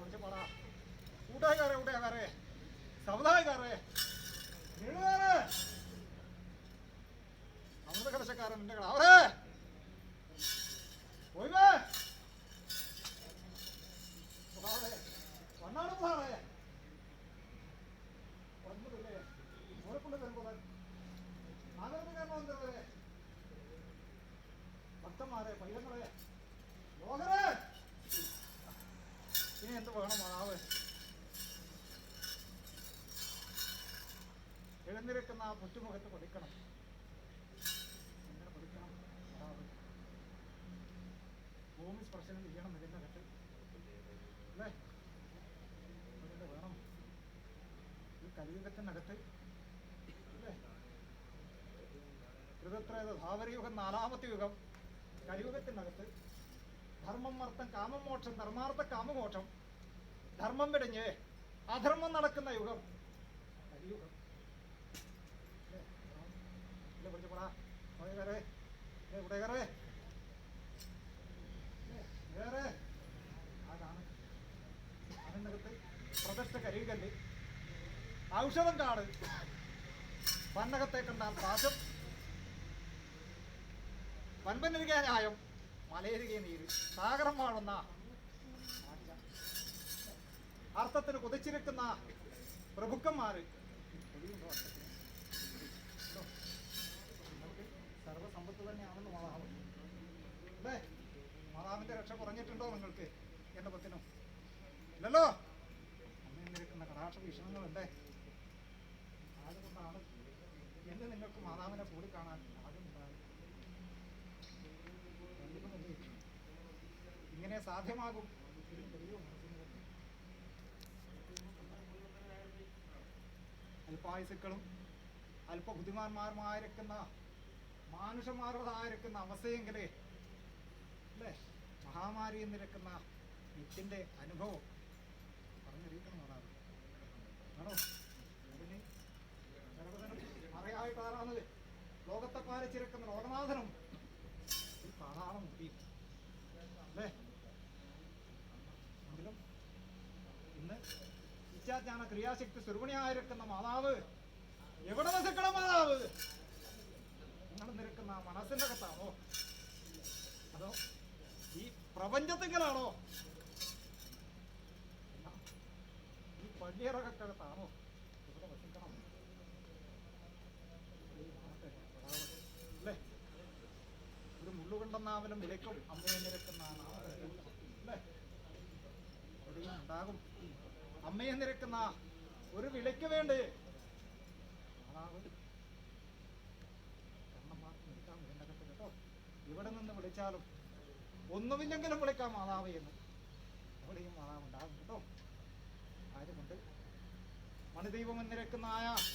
വിളിച്ചു പാടാ. കൂട്ടുകാരെ കൂട്ടുകാരെ സമുദായക്കാരെ നിഴകാരെ അമൃത കലശക്കാരൻ എന്റെ ഭക്തന്മാരെ പൈതങ്ങളെ. ലോകരെ ഇനി എന്ത് വേണം മാവ്? എഴുന്നിരിക്കുന്ന ആ പുറ്റുമുഖത്ത് പതിക്കണം. എങ്ങനെ പതിക്കണം? മാതാവ് ഭൂമി സ്പർശനം ചെയ്യണം ഇതിന്റെ കെട്ട് അല്ലേ? അതിന്റെ വേണം. ഈ കലിയുഗത്തിനകത്ത്. അല്ലേ? ഋതത്രേത ധാവരയുഗം നാലാമത്തെ യുഗം കലിയുഗത്തിനകത്ത് ധർമ്മം അർത്ഥം കാമം മോക്ഷം ധർമാർത്ഥ കാമമോക്ഷം ധർമ്മം വിടഞ്ഞ് അധർമ്മം നടക്കുന്ന യുഗം. കലിയുഗം. വേറെ ഔഷധം കാട്. പന്നകത്തെ കണ്ടാൽ പ്രാശം പൻപന്നിരിക്കെ ന്യായം മലയരികെ നീര്. സാഗരം വാഴുന്ന. അർത്ഥത്തിന് കുതിച്ചിരിക്കുന്ന പ്രഭുക്കന്മാര്. സർവസമ്പത്ത്? തന്നെയാണെന്ന് മാതാവ് അല്ലേ? രക്ഷ കുറഞ്ഞിട്ടുണ്ടോ നിങ്ങൾക്ക്? എന്റെ പത്തിനും. ഇല്ലല്ലോ? അമ്മയെന്നിരിക്കുന്ന കടാക്ഷ ഭീഷണങ്ങളല്ലേ അതുകൊണ്ടാണ് എന്ന് നിങ്ങൾക്ക് മാതാവിനെ കൂടി കാണാൻ ഇങ്ങനെ സാധ്യമാകും? അല്പായുസുക്കളും അല്പബുദ്ധിമാന്മാരുമായിരിക്കുന്ന മാനുഷന്മാരുടേതായിരിക്കുന്ന അവസ്ഥയെങ്കിലേ അല്ലേ? മഹാമാരിയിൽ നിരക്കുന്ന നിത്യന്റെ അനുഭവം. പറഞ്ഞറിയിക്കണം അതാണ് ആണോ മറയായിട്ട് ആരാണത് ലോകത്തെ പാലിച്ചിരിക്കുന്ന ലോകനാഥനും ഇച്ഛാജ്ഞാന ക്രിയാശക്തി സ്വരൂപിണിയായിരിക്കുന്ന മാതാവ്. എവിടെ വസിക്കണം മാതാവ്? നിങ്ങൾ നിൽക്കുന്ന മനസ്സിന്റെ അകത്താണോ? അതോ ഈ പ്രപഞ്ചത്തിങ്കലാണോ? ഈ പള്ളിയറകക്കകത്താണോ ഇവിടെ വസിക്കണം? അല്ലേ? ഒരു മുള്ളുകൊണ്ടെന്നാവലും വിലക്കും അമ്മയെ നിരക്കുന്ന നാമത്തെ അല്ലേ? അവിടെയും ഉണ്ടാകും. അമ്മയെ നിരക്കുന്ന ഒരു വിലയ്ക്ക് വേണ്ടി. കേട്ടോ ഇവിടെ നിന്ന് വിളിച്ചാലും ഒന്നുമില്ലെങ്കിലും വിളിക്കാം മാതാവ് എന്ന്. എവിടെയും മാതാവ് ഉണ്ടാകും കേട്ടോ. ആയതുകൊണ്ട് മണിദൈവം എന്നിരക്കുന്ന